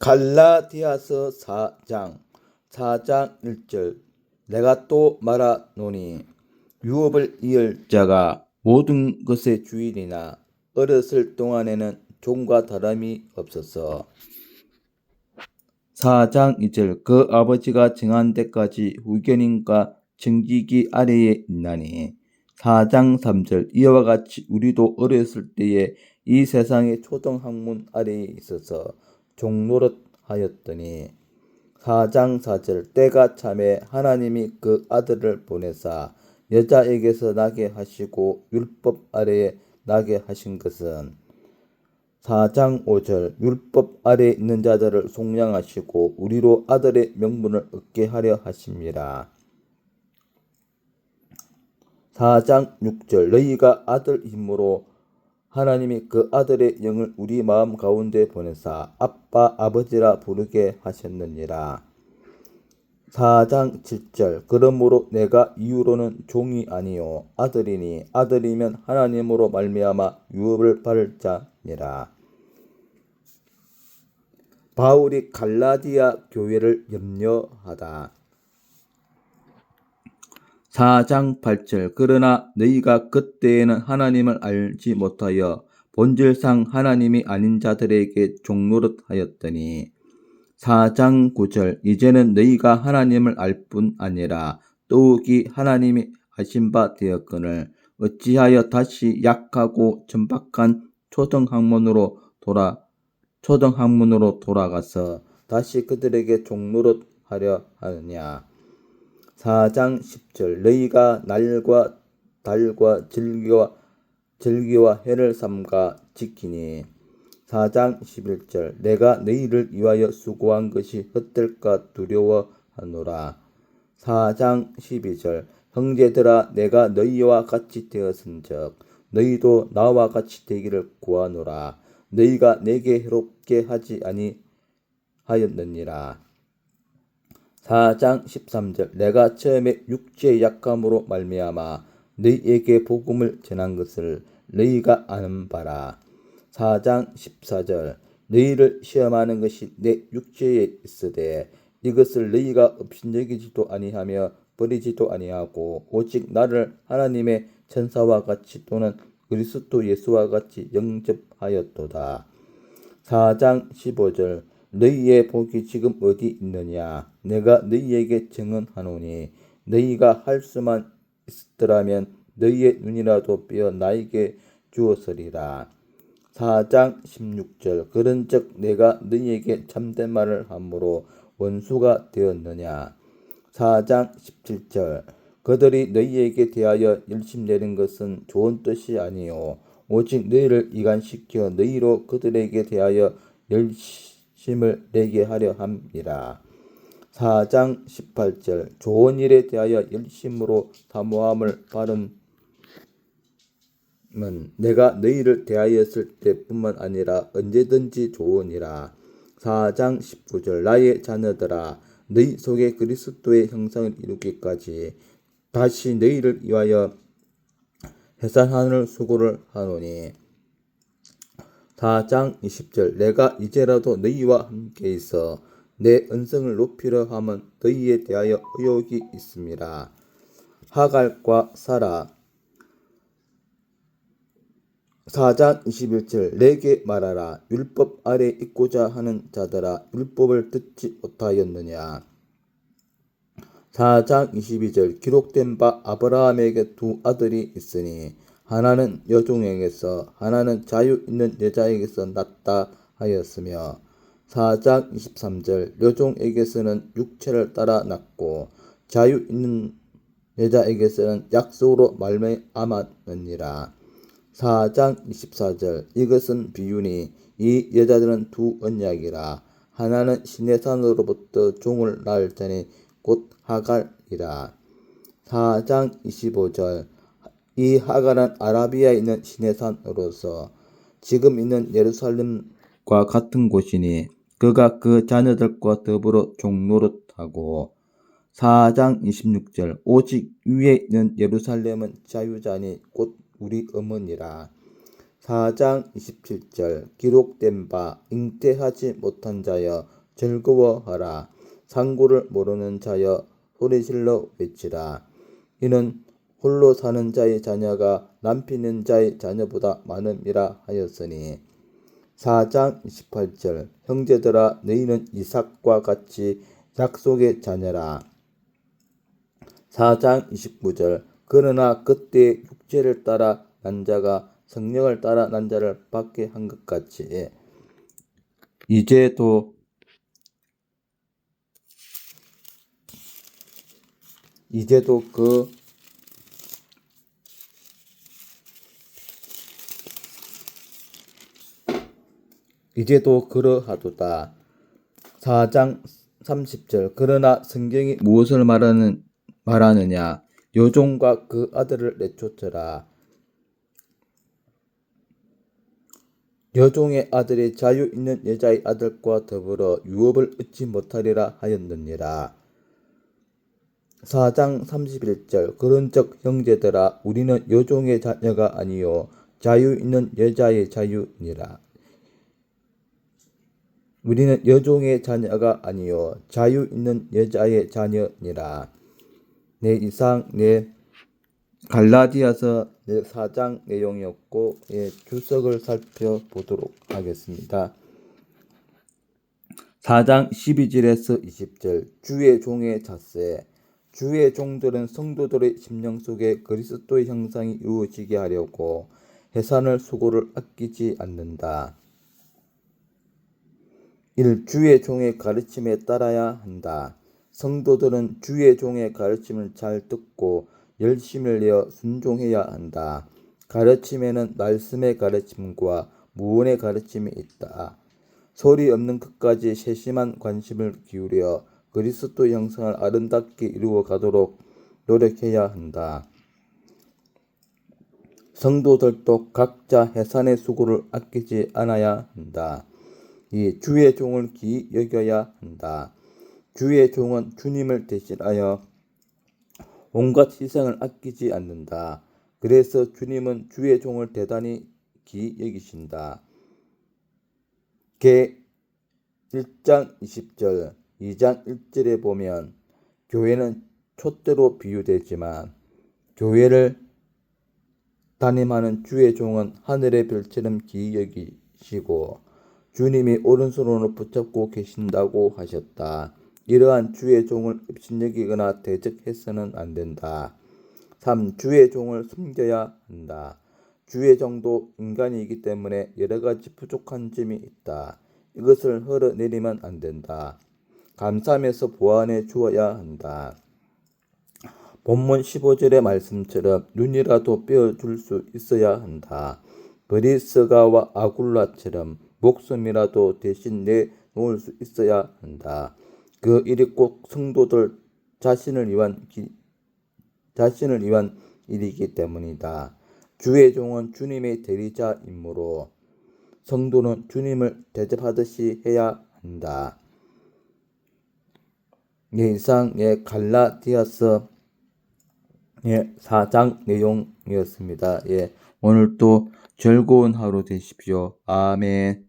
갈라디아서 4장 4장 1절. 내가 또 말하노니 유업을 이을 자가 모든 것의 주인이나 어렸을 동안에는 종과 다름이 없어서. 4장 2절. 그 아버지가 정한 데까지 후견인과 청지기 아래에 있나니. 4장 3절. 이와 같이 우리도 어렸을 때에 이 세상의 초등학문 아래에 있어서 종노릇 하였더니 4장 4절 때가 참에 하나님이 그 아들을 보내사 여자에게서 나게 하시고 율법 아래에 나게 하신 것은 4장 5절 율법 아래에 있는 자들을 속량하시고 우리로 아들의 명분을 얻게 하려. 4장 6절 너희가 아들 힘으로 하나님이 그 아들의 영을 우리 마음 가운데 보내사 아빠 아버지라 부르게 하셨느니라. 4장 7절 그러므로 내가 이유로는 종이 아니요 아들이니 아들이면 하나님으로 말미암아 유업을 받을 자니라. 바울이 갈라디아 교회를 염려하다. 4장 8절. 그러나 너희가 그때에는 하나님을 알지 못하여 본질상 하나님이 아닌 자들에게 종노릇 하였더니. 4장 9절. 이제는 너희가 하나님을 알 뿐 아니라 더욱이 하나님이 하신 바 되었거늘 어찌하여 다시 약하고 천박한 초등 학문으로 돌아 초등 학문으로 돌아가서 다시 그들에게 종노릇 하려 하느냐 4장 10절 너희가 날과 달과 절기와 절기와 해를 삼가 지키니. 4장 11절 내가 너희를 위하여 수고한 것이 헛될까 두려워하노라. 4장 12절 형제들아 내가 너희와 같이 되었은즉 너희도 나와 같이 되기를 구하노라. 너희가 내게 해롭게 하지 아니하였느니라 4장 13절 내가 처음에 육체의 약함으로 말미암아 너희에게 복음을 전한 것을 너희가 아는 바라. 4장 14절 너희를 시험하는 것이 내 육체에 있으되 이것을 너희가 업신여기지도 아니하며 버리지도 아니하고 오직 나를 하나님의 천사와 같이 또는 그리스도 예수와 같이 영접하였도다. 4장 15절 너희의 복이 지금 어디 있느냐? 내가 너희에게 증언하노니 너희가 할 수만 있더라면 너희의 눈이라도 빼어 나에게 주었으리라. 4장 16절 그런즉 내가 너희에게 참된 말을 함으로 원수가 되었느냐. 4장 17절 그들이 너희에게 대하여 열심 내는 것은 좋은 뜻이 아니요 오직 너희를 이간시켜 너희로 그들에게 대하여 열심 힘을 내게 하려 함이라. 4장 18절 좋은 일에 대하여 열심으로 사모함을 바른 은 내가 너희를 대하였을 때뿐만 아니라 언제든지 좋으니라. 4장 19절 나의 자녀들아 너희 속에 그리스도의 형상을 이루기까지 다시 너희를 위하여 해산하는 수고를 하노니 4장 20절 내가 이제라도 너희와 함께 있어 내 은성을 높이려 함은 너희에 대하여 의욕이 있습니다. 하갈과 사라. 4장 21절 내게 말하라. 율법 아래 있고자 하는 자들아 율법을 듣지 못하였느냐? 4장 22절 기록된 바 아브라함에게 두 아들이 있으니 하나는 여종에게서 하나는 자유 있는 여자에게서 났다 하였으며 4장 23절 여종에게서는 육체를 따라 났고 자유 있는 여자에게서는 약속으로 말미암았느니라. 4장 24절 이것은 비유니 이 여자들은 두 언약이라 하나는 시내산으로부터 종을 낳을 자니 곧 하갈이라. 4장 25절 이 하갈은 아라비아에 있는 시내산으로서 지금 있는 예루살렘과 같은 곳이니 그가 그 자녀들과 더불어 종노릇하고 4장 26절 오직 위에 있는 예루살렘은 자유자니 곧 우리 어머니라. 4장 27절 기록된 바 잉태하지 못한 자여 즐거워하라. 상고를 모르는 자여 소리질러 외치라. 이는 홀로 사는 자의 자녀가 남편 있는 자의 자녀보다 많음이라 하였으니. 4장 28절 형제들아 너희는 이삭과 같이 약속의 자녀라. 4장 29절 그러나 그때 육체를 따라 난 자가 성령을 따라 난 자를 받게 한 것 같이. 이제도 이제도 그 이제도 그러하도다. 4장 30절. 그러나 성경이 무엇을 말하는 말하느냐? 요종과 그 아들을 내쫓으라. 여종의 아들이 자유 있는 여자의 아들과 더불어 유업을 얻지 못하리라 하였느니라. 4장 31절. 그런즉 형제들아 우리는 여종의 자녀가 아니요 자유 있는 여자의 자유니라 우리는 여종의 자녀가 아니요 자유 있는 여자의 자녀니라. 네 이상 네 갈라디아서 네 4장 내용이었고 예, 주석을 살펴보도록 하겠습니다. 4장 12절에서 20절 주의 종의 자세 주의 종들은 성도들의 심령 속에 그리스도의 형상이 이루어지게 하려고 해산을 수고를 아끼지 않는다. 1. 주의 종의 가르침에 따라야 한다. 성도들은 주의 종의 가르침을 잘 듣고 열심을 내어 순종해야 한다. 가르침에는 말씀의 가르침과 무언의 가르침이 있다. 소리 없는 끝까지 세심한 관심을 기울여 그리스도 형상을 아름답게 이루어 가도록 노력해야 한다. 성도들도 각자 해산의 수고를 아끼지 않아야 한다. 이 주의 종을 기 여겨야 한다. 주의 종은 주님을 대신하여 온갖 희생을 아끼지 않는다. 그래서 주님은 주의 종을 대단히 기 여기신다. 개 1장 20절, 2장 1절에 보면 교회는 촛대로 비유되지만 교회를 담임하는 주의 종은 하늘의 별처럼 기 여기시고 주님이 오른손으로 붙잡고 계신다고 하셨다. 이러한 주의 종을 입신여기거나 대적해서는 안 된다. 3. 주의 종을 숨겨야 한다. 주의 종도 인간이기 때문에 여러 가지 부족한 점이 있다. 이것을 흘러내리면 안 된다. 감사하면서 보완해 주어야 한다. 본문 15절의 말씀처럼 눈이라도 빼어줄 수 있어야 한다. 브리스가와 아굴라처럼 목숨이라도 대신 내놓을 수 있어야 한다. 그 일이 꼭 성도들 자신을 위한 기, 자신을 위한 일이기 때문이다. 주의 종은 주님의 대리자이므로 성도는 주님을 대접하듯이 해야 한다. 예, 이상 예, 갈라디아서 예, 4장 내용이었습니다. 예, 오늘도 즐거운 하루 되십시오. 아멘.